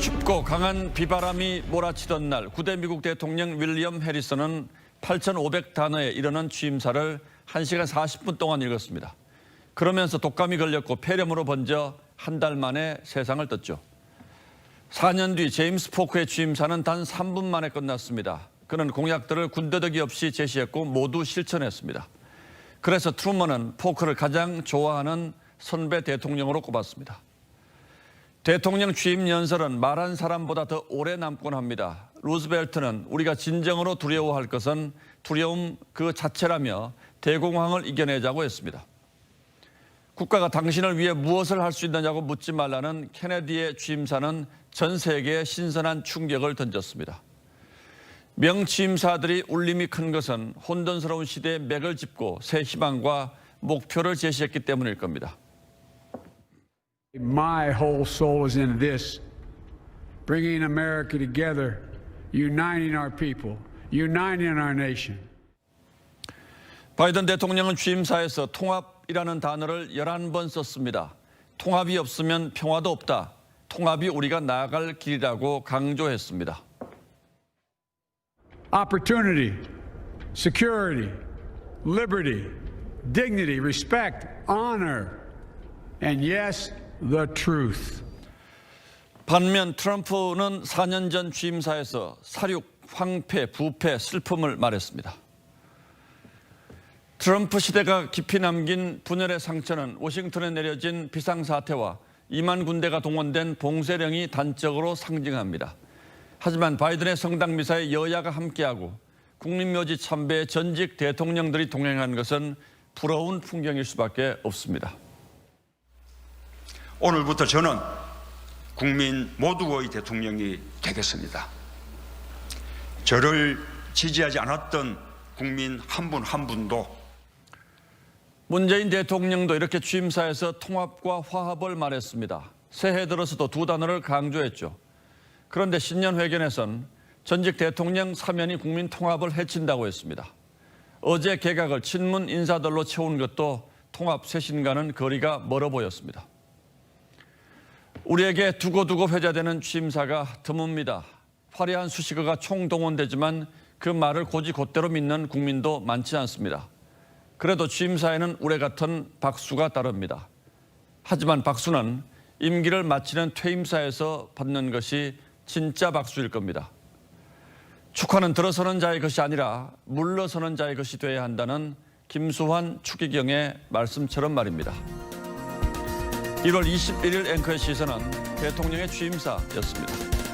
춥고 강한 비바람이 몰아치던 날 구대 미국 대통령 윌리엄 해리슨은 8,500단어에 이르는 취임사를 1시간 40분 동안 읽었습니다. 그러면서 독감이 걸렸고 폐렴으로 번져 한 달 만에 세상을 떴죠. 4년 뒤 제임스 포크의 취임사는 단 3분 만에 끝났습니다. 그는 공약들을 군더더기 없이 제시했고 모두 실천했습니다. 그래서 트루먼은 포크를 가장 좋아하는 선배 대통령으로 꼽았습니다. 대통령 취임 연설은 말한 사람보다 더 오래 남곤 합니다. 루즈벨트는 우리가 진정으로 두려워할 것은 두려움 그 자체라며 대공황을 이겨내자고 했습니다. 국가가 당신을 위해 무엇을 할 수 있느냐고 묻지 말라는 케네디의 취임사는 전 세계에 신선한 충격을 던졌습니다. 명취임사들이 울림이 큰 것은 혼돈스러운 시대에 맥을 짚고 새 희망과 목표를 제시했기 때문일 겁니다. My whole soul is in this bringing America together, uniting our people, uniting our nation. 바이든 대통령은 취임사에서 통합이라는 단어를 11번 썼습니다. 통합이 없으면 평화도 없다. 통합이 우리가 나아갈 길이라고 강조했습니다. Opportunity, security, liberty, dignity, respect, honor, and yes, the truth. 반면 트럼프는 4년 전 취임사에서 사륙, 황폐, 부패, 슬픔을 말했습니다. 트럼프 시대가 깊이 남긴 분열의 상처는 워싱턴에 내려진 비상사태와 2만 군대가 동원된 봉쇄령이 단적으로 상징합니다. 하지만 바이든의 성당 미사에 여야가 함께하고 국민묘지 참배에 전직 대통령들이 동행한 것은 부러운 풍경일 수밖에 없습니다. 오늘부터 저는 국민 모두의 대통령이 되겠습니다. 저를 지지하지 않았던 국민 한분한 분도 문재인 대통령도 이렇게 취임사에서 통합과 화합을 말했습니다. 새해 들어서도 두 단어를 강조했죠. 그런데 신년 회견에선 전직 대통령 사면이 국민 통합을 해친다고 했습니다. 어제 개각을 친문 인사들로 채운 것도 통합 쇄신과는 거리가 멀어 보였습니다. 우리에게 두고두고 회자되는 취임사가 드뭅니다. 화려한 수식어가 총동원되지만 그 말을 고지 곧대로 믿는 국민도 많지 않습니다. 그래도 취임사에는 우레 같은 박수가 따릅니다. 하지만 박수는 임기를 마치는 퇴임사에서 받는 것이 진짜 박수일 겁니다. 축하는 들어서는 자의 것이 아니라 물러서는 자의 것이 돼야 한다는 김수환 추기경의 말씀처럼 말입니다. 1월 21일 앵커의 시선은 대통령의 취임사였습니다.